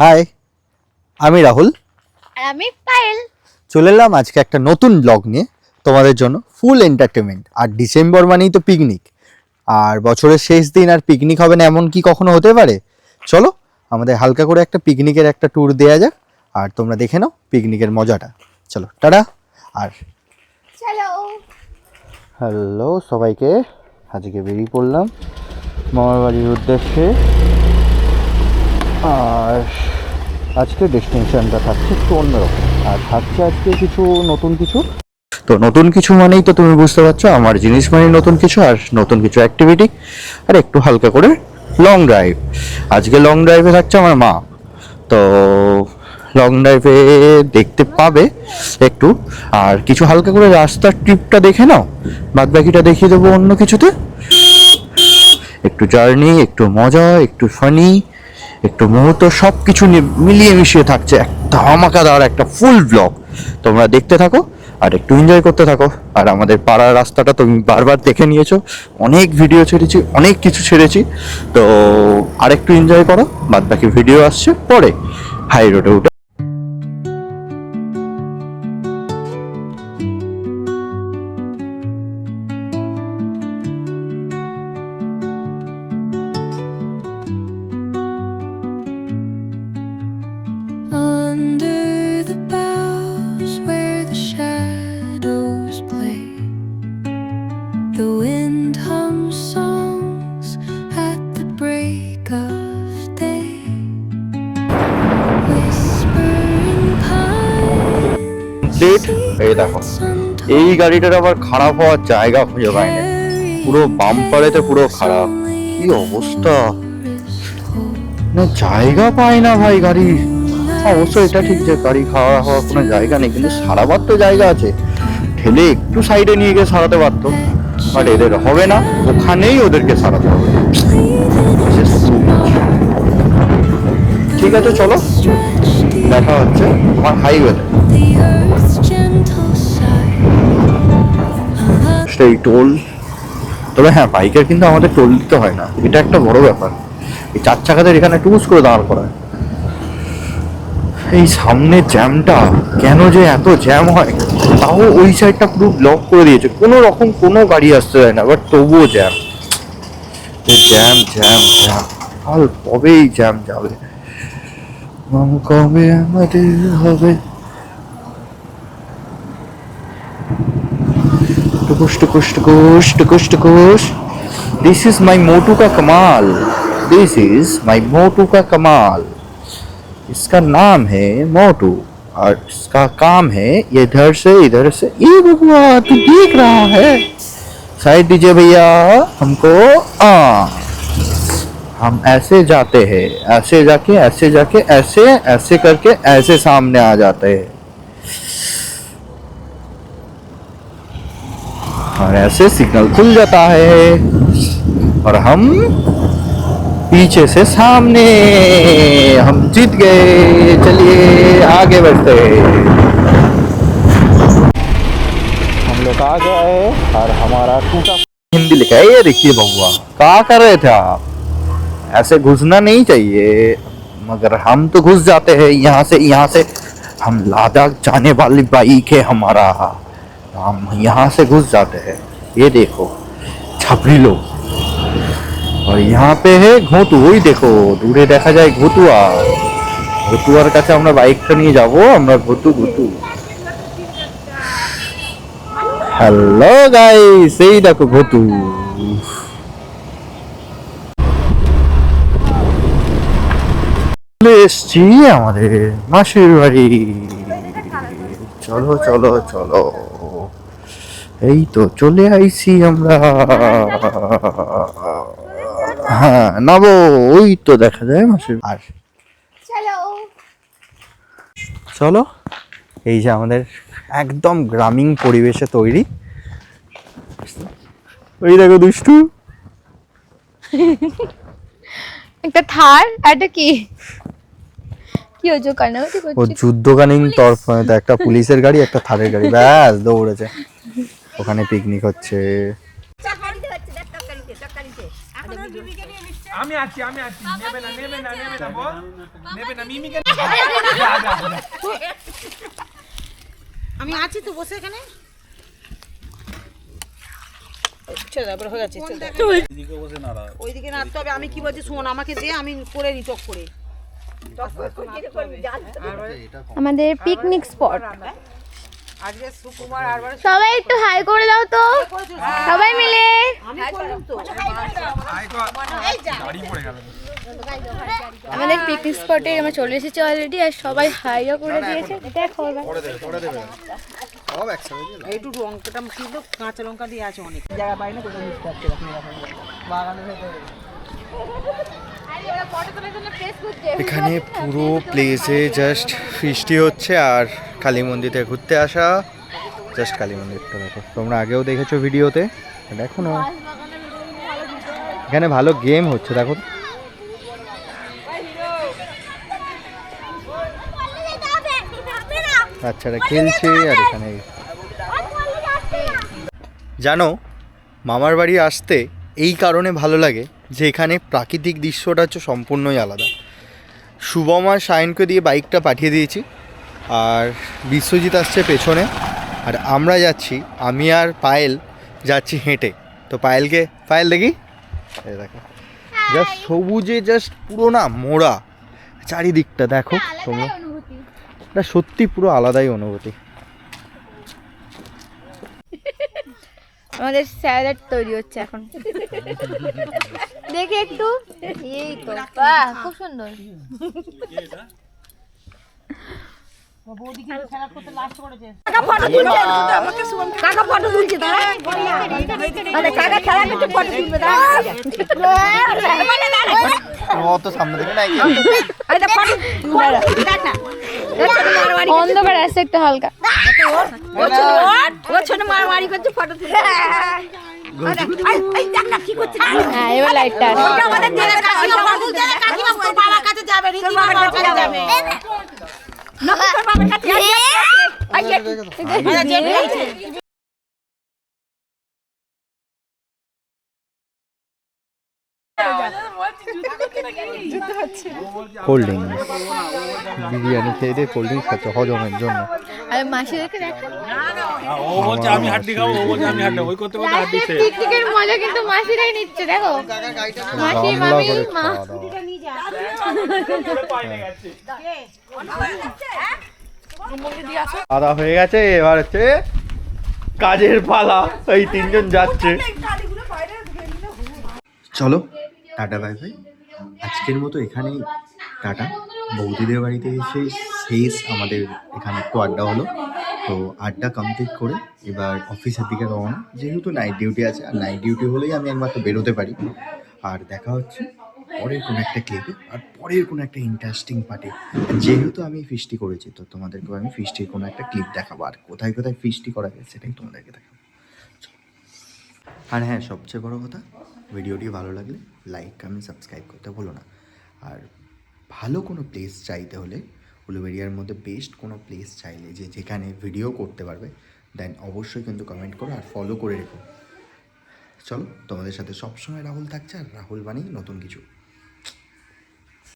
High আমি রাহুল। আর আমি পায়েল। চলে এলাম আজকে একটা নতুন ব্লগ নিয়ে তোমাদের জন্য ফুল এন্টারটেনমেন্ট আর ডিসেম্বর মানেই তো পিকনিক আর বছরের শেষ দিন আর পিকনিক হবে না এমন কি কখনো হতে পারে? চলো আমাদের হালকা করে একটা পিকনিকের একটা ট্যুর দেওয়া যাক আর তোমরা দেখে নাও পিকনিকের মজাটা। চলো টাটা। আর চলো। হ্যালো সবাইকে। আজকে বেরিয়ে পড়লাম। মামার বাড়ির উদ্দেশ্যে। আর আজকে ডেস্টিনেশনটা থাকছে একটু অন্যরকম। আর থাকছে আজকে কিছু নতুন কিছু? তো নতুন কিছু মানেই তো তুমি বুঝতে পারছ, আমার জিনিস মানেই নতুন কিছু আর নতুন কিছু অ্যাক্টিভিটি আর একটু হালকা করে লং ড্রাইভ আজকে লং ড্রাইভে থাকছে আমার মা। তো লং ড্রাইভে দেখতে পাবে একটু। আর কিছু হালকা করে রাস্তার ট্রিপটা দেখে নাও। বাদ বাকিটা দেখিয়ে দেবো অন্য কিছুতে। একটু জার্নি একটু মজা, একটু ফানি একটু মুহূর্ত সব কিছু মিলিয়ে মিশিয়ে থাকছে একটা ধামাকাদার একটা ফুল ব্লগ তোমরা দেখতে থাকো আর একটু এনজয় করতে থাকো। আর আমাদের পাড়ার রাস্তাটা তুমি বারবার দেখে নিয়েছো। অনেক ভিডিও ছেড়েছি, অনেক কিছু ছেড়েছি। তো আর একটু এনজয় করো বাদ বাকি ভিডিও আসছে পরে। হাই রোডে উঠে। The wind hums songs at the break of day. Whispering pines? এই দেখো এই গাড়িটার আবার খারাপ হওয়ার জায়গা খুঁজে পাই না। পুরো বাম্পারেতে পুরো খারাপ। কি অবস্থা? না জায়গা পায় না ভাই গাড়ি। অবশ্য এটা ঠিক যে গাড়ি খাওয়া হওয়ার কোনো জায়গা নেই কিন্তু সারাবার তো জায়গা আছে। ঠেলে একটু সাইডে নিয়ে গিয়ে সারাতে পারতো। বাট এদের হবে না। ওখানেই ওদেরকে সারাতে হবে. ঠিক আছে, চলো। দেখা হচ্ছে আমার earth's সেই টোল তবে হ্যাঁ বাইকের কিন্তু আমাদের টোল দিতে হয় না। এটা একটা বড় ব্যাপার। এই চার চাকাদের এখানে টুস করে দাঁড় করায়। এই সামনে জ্যামটা কেন যে এত জ্যাম হয়, তাও ওই সাইডটা পুরো ব্লক করে দিয়েছে। কোনো রকম কোনো গাড়ি আসতে হয় না বাট তবুও জ্যাম জ্যাম জ্যাম জ্যাম কাল কবেই জ্যাম যাবে? কবে আমাদের হবে? টুকুস টুকুস টুকুস টুকুস টুকুস। দিস ইজ মাই মোটু কা কামাল দিস ইজ মাই মোটু কামাল इसका नाम है मोटू और इसका काम है ये इधर से इधर से। ये बबुआ तू देख रहा है। साइड दीजिए भैया, हमको, आ, हम ऐसे जाते हैं, ऐसे जाके ऐसे जाके, ऐसे ऐसे करके, ऐसे सामने आ जाते हैं। और ऐसे सिग्नल खुल जाता है। और हम पीछे से सामने हम जीत गए। चलिए आगे बढ़ते हम लोग आ गए और हमारा टूटा हिंदी लिखा है। ये देखिए बउआ क्या कर रहे थे आप? ऐसे घुसना नहीं चाहिए, मगर हम तो घुस जाते हैं यहाँ से यहाँ से। हम लद्दाख जाने वाली बाइक है हमारा। हम यहाँ से घुस जाते हैं। ये देखो, छपरी लोग। और यहाँ पे है ঘটু ওই দেখো দূরে দেখা যায় ঘটুয়া ঘটুয়ার কাছে আমরা বাইকটা নিয়ে যাব আমরা ঘটু ঘটু হ্যালো গাইস এই দেখো ঘটু চলে এসছি আমাদের মাসির বাড়ি চলো চলো চলো এই তো চলে আইছি আমরা হ্যাঁ নাবো ওই তো দেখা যায় মাসির। আর চলো। চলো এই যে আমাদের একদম গ্রামীণ পরিবেশে তৈরি। ওই দেখো দুষ্টু। একটা থার একটা কি? কি হচ্ছে কান্নাকাটি ও করছে। যুদ্ধকালীন তরফ একটা পুলিশের গাড়ি একটা থারের গাড়ি। ব্যাস দৌড়েছে। ওখানে পিকনিক হচ্ছে। আমি আছি আমি আছি। নেবে না নেবে না নেবে না বল। নেবে না মিমিকে। আমি আছি তো বসে এখানে? হয়ে আমি কি বলছি শোন আমাকে দে আমি করে নি টক করে। নাড়তে হবে। আর আমাদের পিকনিক স্পট সবাই একটু হাই করে দাও তো। সবাই মিলে। আমাদের পিকনিক স্পটে আমরা চলে এসেছি অলরেডি আর সবাই হাইও করে দিয়েছে। একটু লঙ্কাটা কিন্তু কাঁচা লঙ্কা দিয়ে আছে অনেক। জায়গা পাই না কোথাও মিশতে বাগানের ভেতরে এখানে পুরো প্লেসে জাস্ট ফিস্টি হচ্ছে আর কালী মন্দিরে ঘুরতে আসা। জাস্ট কালী মন্দিরটা দেখো। তোমরা আগেও দেখেছ ভিডিওতে দেখো না। এখানে ভালো গেম হচ্ছে, দেখো। বাচ্চারা খেলছে আর এখানে জানো, মামার বাড়ি আসতে এই কারণে ভালো লাগে। যে এখানে প্রাকৃতিক দৃশ্যটা হচ্ছে সম্পূর্ণই আলাদা। শুভম আর সায়নকে দিয়ে বাইকটা পাঠিয়ে দিয়েছি। আর বিশ্বজিৎ আসছে পেছনে। আর আমরা যাচ্ছি আমি আর পায়েল যাচ্ছি হেঁটে। তো পায়েলকে পায়েল দেখি? এই দেখো। জাস্ট সবুজে জাস্ট পুরো না মোড়া। চারিদিকটা দেখো তোমরা। সত্যি পুরো আলাদাই অনুভূতি। আমাদের স্যালাড তৈরি হচ্ছে এখন। দেখে একটু? এই তো বাহ খুব সুন্দর। কাকা ফটো তুলছে। কাকা খেলা করতে ফটো তুলবে দাঁড়া। সামনে থেকে অন্ধকার আসছে একটু হালকা। মারামারি করছে ফটো করছে হ্যাঁ এবার লাইটটা আসছে আমাদের কোল্ড ড্রিঙ্কস বিরিয়ানি খেয়ে দিয়ে কোল্ড ড্রিঙ্কস খাচ্ছে হজমের জন্য। আর মাসিদেরকে দেখো। ও বলছে আমি হাড্ডি খাব ও বলছে আমি হাড্ডি ওই করতে করতে হাড্ডি পিকনিকের মজা কিন্তু মাসিরাই নিচ্ছে দেখো। মাসি মামি মা। দাওয়া। খাওয়া হয়ে গেছে এবার হচ্ছে কাজের পালা এই তিনজন যাচ্ছে। চলো। Tata, bye bye. আজকের মতো এখানেই টাটা। বৌদিদের বাড়িতে এসে শেষ আমাদের এখানে একটু আড্ডা হলো। তো আড্ডা কমপ্লিট করে এবার অফিসের দিকে রওনা। যেহেতু নাইট ডিউটি আছে, আর নাইট ডিউটি হলেই আমি একমাত্র বেরোতে পারি। আর দেখা হচ্ছে পরের কোনো একটা ক্লিপে আর পরের কোনো একটা ইন্টারেস্টিং পার্টি যেহেতু আমি ফিস্টি করেছি, তো তোমাদেরকেও আমি ফিস্টির কোনো একটা ক্লিপ দেখাবো। আর কোথায় কোথায় ফিস্টি করা যায়, সেটাই তোমাদেরকে দেখাবো। আর হ্যাঁ সবচেয়ে বড় কথা ভিডিওটি ভালো লাগলে লাইক, কমেন্ট, সাবস্ক্রাইব করতে ভুলো না। আর ভালো কোনো প্লেস চাইতে হলে উলুবেরিয়ার মধ্যে বেস্ট কোনো প্লেস চাইলে যে যেখানে ভিডিও করতে পারবে দেন অবশ্যই কিন্তু কমেন্ট করো আর ফলো করে রেখো। চলো, তোমাদের সাথে সবসময় রাহুল থাকছে আর রাহুল বানিয়ে নতুন কিছু।